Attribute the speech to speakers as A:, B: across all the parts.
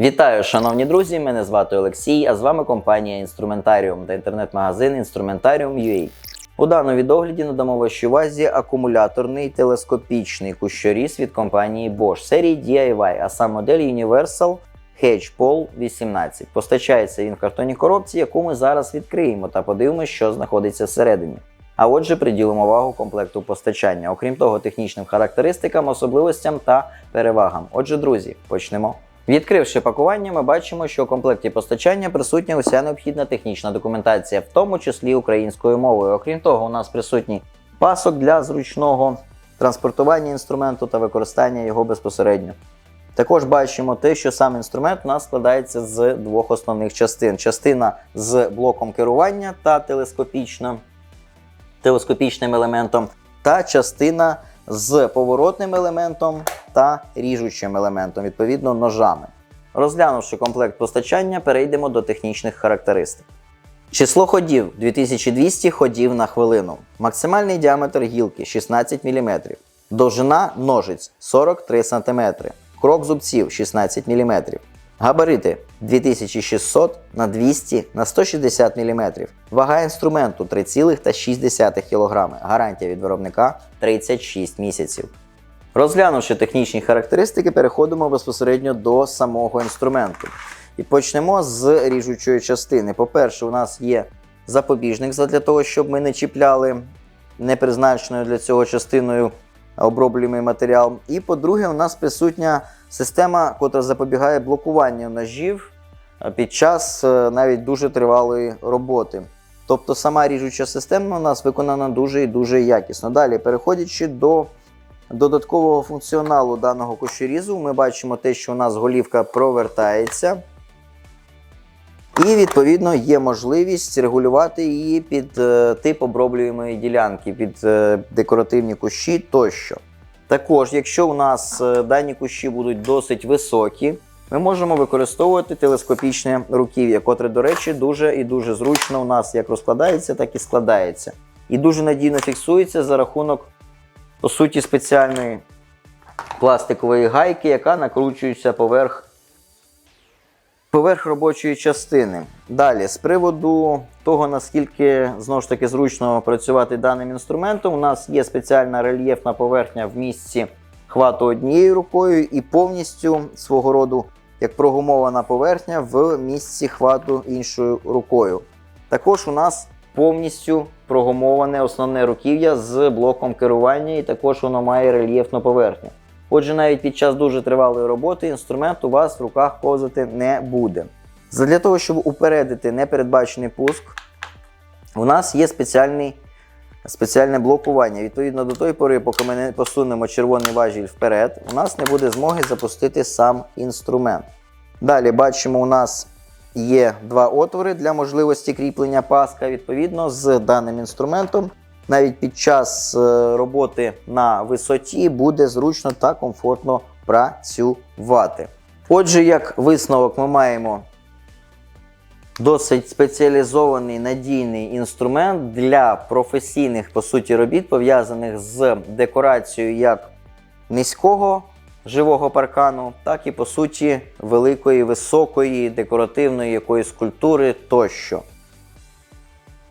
A: Вітаю, шановні друзі! Мене звати Олексій, а з вами компанія Інструментаріум та інтернет-магазин Інструментаріум.ua. У даному відогляді надамо вашій увазі акумуляторний телескопічний кущоріз від компанії Bosch серії DIY, а сам модель Universal Hedge Pole 18. Постачається він в картонній коробці, яку ми зараз відкриємо та подивимося, що знаходиться всередині. А отже, приділимо увагу комплекту постачання, окрім того, технічним характеристикам, особливостям та перевагам. Отже, друзі, почнемо. Відкривши пакування, ми бачимо, що у комплекті постачання присутня уся необхідна технічна документація, в тому числі українською мовою. Окрім того, у нас присутній пасок для зручного транспортування інструменту та використання його безпосередньо. Також бачимо те, що сам інструмент у нас складається з двох основних частин: частина з блоком керування та телескопічно, телескопічним елементом, та частина з поворотним елементом та ріжучим елементом, відповідно ножами. Розглянувши комплект постачання, перейдемо до технічних характеристик. Число ходів 2200 ходів на хвилину. Максимальний діаметр гілки 16 мм. Довжина ножиць 43 см. Крок зубців 16 мм. Габарити 2600 на 200 на 160 мм. Вага інструменту 3,6 кг. Гарантія від виробника 36 місяців. Розглянувши технічні характеристики, переходимо безпосередньо до самого інструменту. І почнемо з ріжучої частини. По-перше, у нас є запобіжник для того, щоб ми не чіпляли непризначеною для цього частиною оброблюємий матеріал. І по-друге, у нас присутня система, яка запобігає блокуванню ножів е, під час е, навіть дуже тривалої роботи. Тобто сама ріжуча система у нас виконана дуже і дуже якісно. Далі, переходячи до додаткового функціоналу даного кущорізу, ми бачимо те, що у нас голівка провертається. І, відповідно, є можливість регулювати її під е, тип оброблюємої ділянки, під е, декоративні кущі тощо. Також, якщо у нас е, дані кущі будуть досить високі, ми можемо використовувати телескопічне руків'я, котре, до речі, дуже і дуже зручно у нас як розкладається, так і складається. І дуже надійно фіксується за рахунок, по суті, спеціальної пластикової гайки, яка накручується поверх поверх робочої частини. Далі, з приводу того, наскільки знову ж таки зручно працювати даним інструментом, у нас є спеціальна рельєфна поверхня в місці хвату однією рукою і повністю свого роду як прогумована поверхня в місці хвату іншою рукою. Також у нас повністю прогумоване основне руків'я з блоком керування, і також воно має рельєфну поверхню. Отже, навіть під час дуже тривалої роботи інструмент у вас в руках ковзати не буде. Для того, щоб упередити непередбачений пуск, у нас є спеціальний, спеціальне блокування. Відповідно до тої пори, поки ми не посунемо червоний важіль вперед, у нас не буде змоги запустити сам інструмент. Далі бачимо, у нас є два отвори для можливості кріплення паска. Відповідно, з даним інструментом навіть під час е, роботи на висоті буде зручно та комфортно працювати. Отже, як висновок, ми маємо досить спеціалізований надійний інструмент для професійних по суті робіт, пов'язаних з декорацією як низького живого паркану, так і по суті великої, високої, декоративної якоїсь скульптури тощо.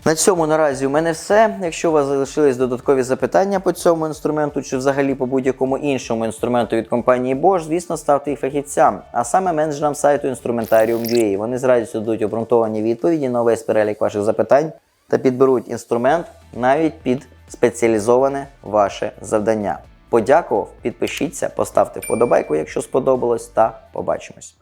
A: На цьому наразі у мене все. Якщо у вас залишились додаткові запитання по цьому інструменту чи взагалі по будь-якому іншому інструменту від компанії Bosch, звісно, ставте їх фахівцям, а саме менеджерам сайту Instrumentarium.ua. Вони з радістю дадуть обґрунтовані відповіді на весь перелік ваших запитань та підберуть інструмент навіть під спеціалізоване ваше завдання. Подякував, підпишіться, поставте вподобайку, якщо сподобалось, та побачимось.